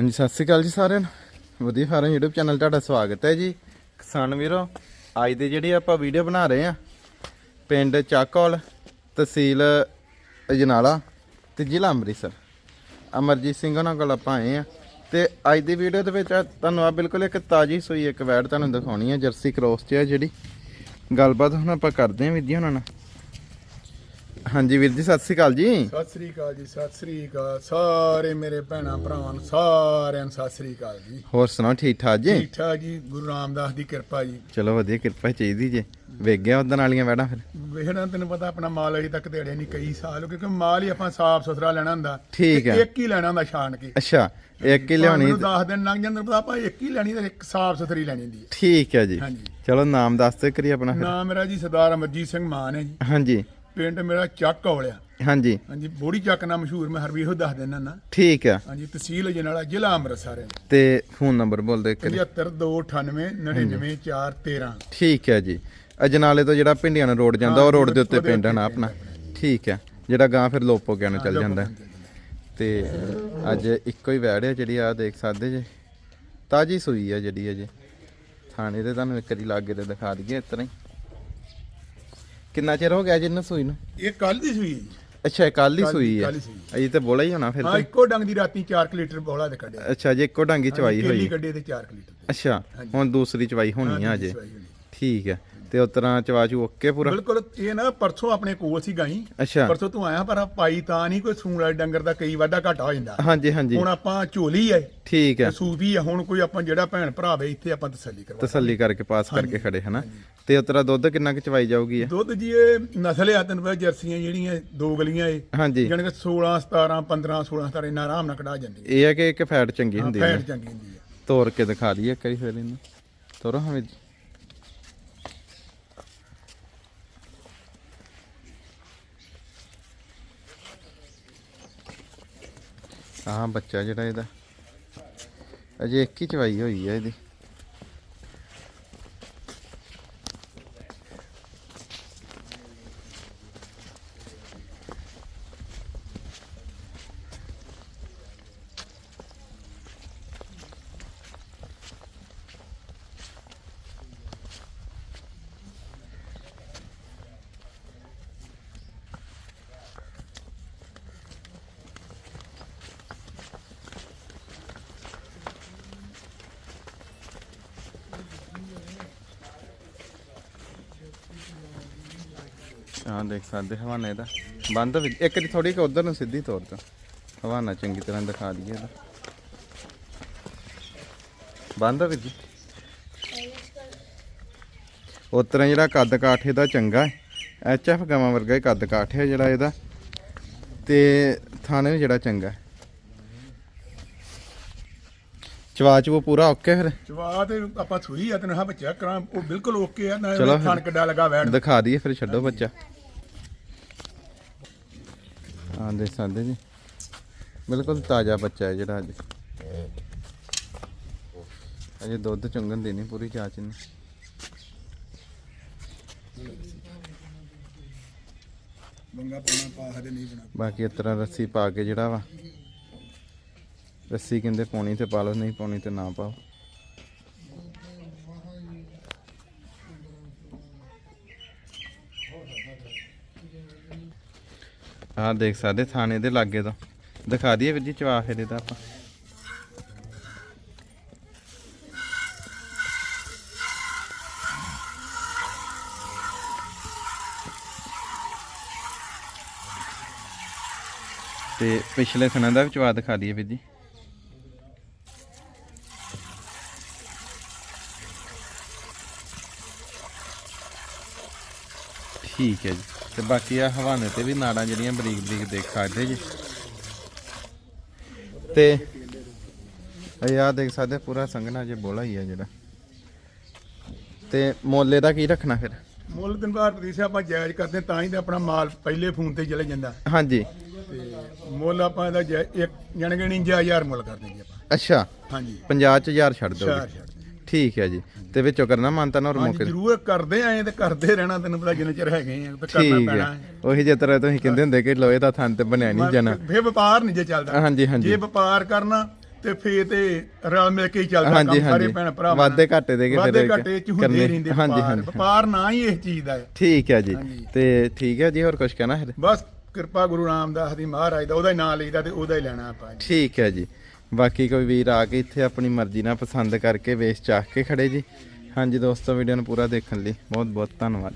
ਹਾਂਜੀ, ਸਤਿ ਸ਼੍ਰੀ ਅਕਾਲ ਜੀ ਸਾਰਿਆਂ ਨੂੰ। ਵਧੀਆ ਫਾਰਮ YouTube ਚੈਨਲ ਤੁਹਾਡਾ ਸਵਾਗਤ ਹੈ ਜੀ। ਕਿਸਾਨ ਵੀਰੋ, ਅੱਜ ਦੇ ਜਿਹੜੀ ਆਪਾਂ ਵੀਡੀਓ ਬਣਾ ਰਹੇ ਆ ਪਿੰਡ ਚਾਕੌਲ ਤਹਿਸੀਲ ਅਜਨਾਲਾ ਤੇ ਜ਼ਿਲ੍ਹਾ ਅੰਮ੍ਰਿਤਸਰ। ਅਮਰਜੀਤ ਸਿੰਘ ਉਹਨਾਂ ਕੋਲ ਆਪਾਂ ਆਏ ਆ ਤੇ ਅੱਜ ਦੀ ਵੀਡੀਓ ਦੇ ਵਿੱਚ ਤੁਹਾਨੂੰ ਆ ਬਿਲਕੁਲ ਇੱਕ ਤਾਜੀ ਸੂਈ, ਇੱਕ ਵੈੜ ਤੁਹਾਨੂੰ ਦਿਖਾਉਣੀ ਹੈ, ਜਰਸੀ ਕ੍ਰੋਸ 'ਚ ਆ ਜਿਹੜੀ। ਗੱਲਬਾਤ ਹੁਣ ਆਪਾਂ ਕਰਦੇ ਹਾਂ ਵੀਰ ਜੀ ਉਹਨਾਂ ਨਾਲ। ਹਾਂਜੀ ਵੀਰ ਜੀ ਸਤਿ ਸ਼੍ਰੀ ਅਕਾਲ ਜੀ। ਸਤਿ ਸ੍ਰੀ ਅਕਾਲ ਜੀ ਸਤਿ ਸ੍ਰੀ ਅਕਾਲ। ਸਾਰੇ ਮੇਰੇ ਭੈਣਾਂ ਭਰਾਵਾਂ ਨੂੰ ਸਾਰਿਆਂ ਨੂੰ ਸਤਿ ਸ੍ਰੀ ਅਕਾਲ ਜੀ। ਹੋਰ ਸੁਣਾਓ ਠੀਕ ਠਾਕ ਜੀ? ਠੀਕ ਠਾਕ ਜੀ ਗੁਰੂ ਰਾਮਦਾਸ ਦੀ ਕਿਰਪਾ ਜੀ। ਚਲੋ ਵਧੀਆ ਕਿਰਪਾ ਚਾਹੀਦੀ ਜੇ। ਵੇਖ ਗਿਆ ਉਦੋਂ ਵਾਲੀਆਂ ਵੈੜਾਂ ਫਿਰ? ਵੇਖਣਾ ਤੈਨੂੰ ਪਤਾ ਆਪਣਾ ਮਾਲ ਅਜੇ ਤੱਕ ਦੇੜਿਆ ਨਹੀਂ ਕਈ ਸਾਲ ਕਿਉਂਕਿ ਮਾਲ ਹੀ ਆਪਾਂ ਸਾਫ਼ ਸੁਥਰਾ ਲੈਣਾ ਹੁੰਦਾ। ਠੀਕ ਤੇ ਹੈ। ਇੱਕ ਹੀ ਲੈਣਾ ਹੁੰਦਾ ਛਾਣ ਕੇ। ਅੱਛਾ ਇੱਕ ਹੀ ਲਿਆਉਣੀ ਮੈਨੂੰ 10 ਦਿਨ ਲੰਘ ਜਾਂਦੇ ਪਤਾ ਆਪਾਂ ਇੱਕ ਹੀ ਲੈਣੀ ਤੇ ਇੱਕ ਸਾਫ਼ ਸੁਥਰੀ ਲੈਣੀ ਹੁੰਦੀ ਹੈ। ਠੀਕ ਹੈ ਜੀ। ਹਾਂਜੀ। ਚਲੋ ਨਾਮ ਦੱਸ ਦੇ ਕਰੀ ਆਪਣਾ ਫਿਰ। ਨਾਮ ਮੇਰਾ ਜੀ ਸਰਦਾਰ ਅਮਰਜੀਤ ਸਿੰਘ ਮਾਨ ਹੈ ਜੀ। ਹਾਂਜੀ। ਪਿੰਡ ਮੇਰਾ ਚੱਕ ਔਲਿਆ। ਹਾਂਜੀ। ਹਾਂਜੀ ਬੋੜੀ ਚੱਕ ਨਾਲ ਮਸ਼ਹੂਰ ਮੈਂ ਹਰ ਵੀ ਇਹੋ ਦੱਸ ਦਿੰਦਾ ਨਾ। ਠੀਕ ਆ। ਹਾਂਜੀ ਤਹਿਸੀਲ ਅਜਨਾਲਾ ਜ਼ਿਲ੍ਹਾ ਅੰਮ੍ਰਿਤਸਰ ਹੈ। ਤੇ ਫੋਨ ਨੰਬਰ ਬੋਲ ਦੇ ਕਰੀ 75298 99413 ਠੀਕ ਹੈ ਜੀ। ਅਜਨਾਲੇ ਤੋਂ ਜਿਹੜਾ ਪਿੰਡੀਆਂ ਨੂੰ ਰੋਡ ਜਾਂਦਾ ਉਹ ਰੋਡ ਦੇ ਉੱਤੇ ਪਿੰਡ ਹੈ ਨਾ ਆਪਣਾ। ਠੀਕ ਹੈ ਜਿਹੜਾ ਗਾਂ ਫਿਰ ਲੋਪੋ ਗਿਆ ਨੂੰ ਚੱਲ ਜਾਂਦਾ। ਹੈ। ਤੇ ਅੱਜ ਇੱਕੋ ਹੀ ਵੈੜ ਹੈ ਜਿਹੜੀ ਆ ਦੇਖ ਸਕਦੇ ਜੇ। ਤਾਜੀ ਸੂਈ ਹੈ ਜਿਹੜੀ ਅਜੇ ਥਾਣੇ ਤੇ ਤੁਹਾਨੂੰ ਇੱਕ ਵਾਰੀ ਲਾਗੇ ਤੇ ਦਿਖਾ ਦਈਏ ਇਸ ਤਰ੍ਹਾਂ ਹੀ। ਕਿੰਨਾ ਚਿਰ ਹੋ ਗਿਆ ਜਿੰਨ ਸੂਈ ਨੂੰ? ਇਹ ਕੱਲ ਦੀ ਸੂਈ ਹੈ ਜੀ। ਅੱਛਾ ਇਹ ਕੱਲ ਹੀ ਕੱਲ੍ਹ- ਸੂਈ ਹੈ। ਕੱਲ੍ਹ ਹੀ ਸੂਈ। ਅਜੇ ਤੇ ਬੋਲਾ ਹੀ ਹੋਣਾ ਫਿਰ ਹਾਂ ਤੇ। ਇੱਕੋ ਡੰਗ ਦੀ ਰਾਤੀ 4 ਲੀਟਰ ਬੋਲਾ ਦੇ ਕੱਢਿਆ। ਅੱਛਾ ਜੇ ਇੱਕੋ ਡਾਂਗੀ ਚਵਾਈ ਹੋਈ ਕੱਢੇ ਤੇ 4 ਲੀਟਰ ਦੇ। ਅੱਛਾ ਹਾਂਜੀ। ਹੁਣ ਦੂਸਰੀ ਚਵਾਈ ਹੋਣੀ ਆ ਹਾਂ, ਅਜੇ। ਹੋਣੀ। ਠੀਕ ਹੈ ਤੇ ਉਸ ਤਰ੍ਹਾਂ ਚਵਾਚੂ ਓਕੇ ਪੂਰਾ? ਬਿਲਕੁਲ ਇਹ ਨਾ ਪਰਸੋਂ ਆਪਣੇ ਕੋਲ ਸੀ ਗਾਈ। ਅੱਛਾ। ਪਰਸੋਂ ਤੂੰ ਆਇਆ ਪਰ ਪਾਈ ਤਾਂ ਨਹੀਂ ਕੋਈ ਸੂਣ ਵਾਲੇ ਡੰਗਰ ਦਾ ਕਈ ਵਾਧਾ ਘਾਟਾ ਹੋ ਜਾਂਦਾ। ਹਾਂਜੀ ਹਾਂਜੀ। ਹੁਣ ਆਪਾਂ ਝੋਲੀ ਹੈ ਠੀਕ ਹੈ। ਸੂਬੀ ਹੈ ਹੁਣ ਕੋਈ ਆਪਾਂ ਜਿਹੜਾ ਭੈਣ ਭਰਾ ਵੇ ਇੱਥੇ ਆਪਾਂ ਤਸੱਲੀ ਕਰਵਾ ਤਸੱਲੀ ਕਰਕੇ ਪਾਸ ਕਰਕੇ ਖੜੇ ਹਨਾ? ਤੇ ਉਸ ਤਰ੍ਹਾਂ ਦੁੱਧ ਕਿੰਨਾ ਕੁ ਚਵਾਈ ਜਾਊਗੀ ਇਹ? ਦੁੱਧ ਜੀ ਇਹ ਨਸਲ ਆ ਤੈਨੂੰ ਪਤਾ ਜਰਸੀਆਂ ਜਿਹੜੀਆਂ ਦੋ ਗਲੀਆਂ ਇਹ ਹਾਂਜੀ। ਜਾਣੀ ਕਿ 16 17 15 16 17 ਇੰਨਾ ਆਰਾਮ ਨਾਲ ਕਢਾ ਜਾਂਦੀ ਇਹ ਹੈ ਕਿ ਇੱਕ ਫੈਟ ਚੰਗੀ ਹੁੰਦੀ ਹੈ ਫੈਟ ਚੰਗੀ ਹੁੰਦੀ ਹੈ ਤੋੜ ਕੇ ਦਿਖਾ ਦਈਏ ਕਈ ਫਿਰ ਇਹਨੂੰ। ਤੋਰੋ ਹਮੇ ਆਹ ਬੱਚਾ ਜਿਹੜਾ ਇਹਦਾ। ਅਜੇ ਇੱਕ ਹੀ ਚਵਾਈ ਹੋਈ ਹੈ ਇਹਦੀ। ਹਾਂ, ਦੇਖ ਸਕਦੇ, ਹਵਾਨਾ ਇਹਦਾ। ਬੰਦ ਵੀ, ਇੱਕ ਦੀ ਥੋੜੀ ਕਿ ਉਧਰ ਨੂੰ ਸਿੱਧੀ ਤੌਰ ਤੇ। ਹਵਾਨਾ ਚੰਗੀ ਤਰ੍ਹਾਂ ਦਿਖਾ ਦਈਏ ਇਹਦਾ। ਬੰਦ ਵੀ ਜੀ। ਉਸ ਜਿਹੜਾ ਕੱਦ ਕਾਠ ਇਹਦਾ ਚੰਗਾ ਹੈ, ਐਚ ਐਫ ਗਾਵਾਂ ਵਰਗਾ ਹੀ ਕੱਦ ਕਾਠ ਹੈ ਜਿਹੜਾ ਇਹਦਾ। ਤੇ ਥਾਣੇ ਵੀ ਜਿਹੜਾ ਚੰਗਾ ਹੈ। ਚਵਾਚ ਉਹ ਪੂਰਾ ਓਕੇ ਫਿਰ? ਚਵਾ ਤੇ ਆਪਾਂ ਸੂਈ ਆ ਤੈਨੂੰ ਹਾਂ ਬੱਚਾ ਕਰਾਂ ਉਹ ਬਿਲਕੁਲ ਓਕੇ ਆ ਨਾ ਚਲੋ ਫਿਰ। ਖਾਣ ਕਿੱਡਾ ਲੱਗਾ ਵੈਣ ਦਿਖਾ ਦਈਏ ਫਿਰ ਛੱਡੋ ਬੱਚਾ। ਹਾਂ ਦੇਖ ਸਕਦੇ ਜੀ। ਬਿਲਕੁਲ ਤਾਜ਼ਾ ਬੱਚਾ ਹੈ ਜਿਹੜਾ ਅੱਜ। ਅਜੇ ਦੁੱਧ ਚੁੰਗਣ ਦੀ ਨਹੀਂ ਪੂਰੀ ਚਾਚ ਨੇ ਬੰਗਾ ਪਾਣਾ ਪਾ ਦੇ ਨਹੀਂ ਬਣਾ। ਬਾਕੀ ਇਸ ਤਰ੍ਹਾਂ ਰੱਸੀ ਪਾ ਕੇ ਜਿਹੜਾ ਵਾ। ਰੱਸੀ ਕਹਿੰਦੇ ਪਾਉਣੀ ਤੇ ਪਾ ਲਓ, ਨਹੀਂ ਪਾਉਣੀ ਤੇ ਨਾ ਪਾਓ। ਆਹ ਦੇਖ ਸਕਦੇ ਥਾਣੇ ਦੇ ਲਾਗੇ ਤੋਂ। ਦਿਖਾ ਦਈਏ ਵੀਰ ਜੀ ਚਵਾ ਫੇਰੇ ਦਾ ਆਪਾਂ। ਤੇ ਪਿਛਲੇ ਸਨਾਂ ਦਾ ਵੀ ਚਵਾ ਦਿਖਾ ਦਈਏ ਵੀਰ ਜੀ। ਠੀਕ ਹੈ ਜੀ। ਤੇ ਬਾਕੀ ਆ ਹਵਾਨੇ ਤੇ ਵੀ ਨਾੜਾਂ ਜਿਹੜੀਆਂ ਬਰੀਕ ਬਰੀਕ ਦੇਖ ਸਕਦੇ ਜੀ। ਤੇ ਇਹ ਆ ਦੇਖ ਸਕਦੇ ਪੂਰਾ ਸੰਘਣਾ ਜੇ ਬੋਲਾ ਹੀ ਆ ਜਿਹੜਾ। ਤੇ ਮੋਲੇ ਦਾ ਕੀ ਰੱਖਣਾ ਫਿਰ? ਮੁੱਲ ਦਿਨ ਬਾਅਦ ਪ੍ਰਤੀਸ਼ਾ ਆਪਾਂ ਜਾਇਜ਼ ਕਰਦੇ ਹਾਂ, ਤਾਂ ਹੀ ਤਾਂ ਆਪਣਾ ਮਾਲ ਪਹਿਲੇ ਫੋਨ ਤੇ ਚਲੇ ਜਾਂਦਾ। ਹਾਂਜੀ। ਤੇ ਮੁੱਲ ਆਪਾਂ ਇਹਦਾ ਜਾਇ- ਇੱਕ ਜਾਣ ਕੇ 99000 ਮੁੱਲ ਕਰ ਦਿੰਦੇ ਆਪਾਂ। ਅੱਛਾ। ਹਾਂਜੀ। 50 ਚ ਹਜ਼ਾਰ ਛੱਡ ਚਾਰ ਦੋਗੇ ਛੱਡ। ਠੀਕ ਹੈ ਜੀ ਤੇ ਵਿੱਚੋਂ ਕਰਨਾ ਮੰਨਤਾ ਨਾ ਹਾਂਜੀ ਮੌਕੇ ਤੇ? ਜ਼ਰੂਰ ਕਰਦੇ ਆਏ ਤੇ ਕਰਦੇ ਰਹਿਣਾ ਤੈਨੂੰ ਪਤਾ ਜਿੰਨੇ ਚਿਰ ਹੈਗੇ ਆ ਤੇ ਕਰਨਾ ਠੀਕ ਪੈਣਾ ਹੈ ਉਹੀ ਜਿਸ ਤਰ੍ਹਾਂ ਤੁਸੀਂ ਕਹਿੰਦੇ ਹੁੰਦੇ ਕਿ ਲੋਹੇ ਦਾ ਥਣ ਤੇ ਬਣਿਆ ਨਹੀਂ ਜਾਣਾ ਫੇ ਵਪਾਰ ਨਹੀਂ ਜੇ ਚੱਲਦਾ ਹਾਂਜੀ ਹਾਂਜੀ ਜੇ ਵਪਾਰ ਕਰਨਾ ਤੇ ਫੇਰ ਤੇ ਰਲ ਮਿਲ ਕੇ ਹੀ ਚੱਲਦਾ ਹਾਂਜੀ, ਕੰਮ ਸਾਰੇ ਹਾਂਜੀ। ਭੈਣ ਭਰਾ ਵਾਧੇ ਘਾਟੇ ਦੇ ਕੇ ਫਿਰ ਘਾਟੇ ਚ ਕਰਨੇ। ਹੁੰਦੇ ਰਹਿੰਦੇ ਹਾਂਜੀ, ਵਪਾਰ। ਹਾਂਜੀ। ਵਪਾਰ ਨਾ ਹੀ ਇਸ ਚੀਜ਼ ਦਾ ਹੈ ਠੀਕ ਹੈ ਜੀ। ਤੇ ਠੀਕ ਹੈ ਜੀ ਹੋਰ ਕੁਝ ਕਹਿਣਾ ਹੈ ਬਸ ਕਿਰਪਾ ਗੁਰੂ ਰਾਮਦਾਸ ਦੀ ਮਹਾਰਾਜ ਦਾ ਉਹਦਾ ਹੀ ਨਾਮ ਲਈਦਾ ਤੇ ਉਹਦਾ ਹੀ ਲੈਣਾ ਆਪਾਂ ਜੀ ਠੀਕ ਹੈ ਜੀ ਬਾਕੀ ਕੋਈ ਵੀਰ ਆ ਕੇ ਇੱਥੇ ਆਪਣੀ ਮਰਜ਼ੀ ਨਾਲ ਪਸੰਦ ਕਰਕੇ ਵੇਚ ਚਾਹ ਕੇ ਖੜੇ ਜੀ। ਹਾਂਜੀ ਦੋਸਤੋ ਵੀਡੀਓ ਨੂੰ ਪੂਰਾ ਦੇਖਣ ਲਈ ਬਹੁਤ ਬਹੁਤ ਧੰਨਵਾਦ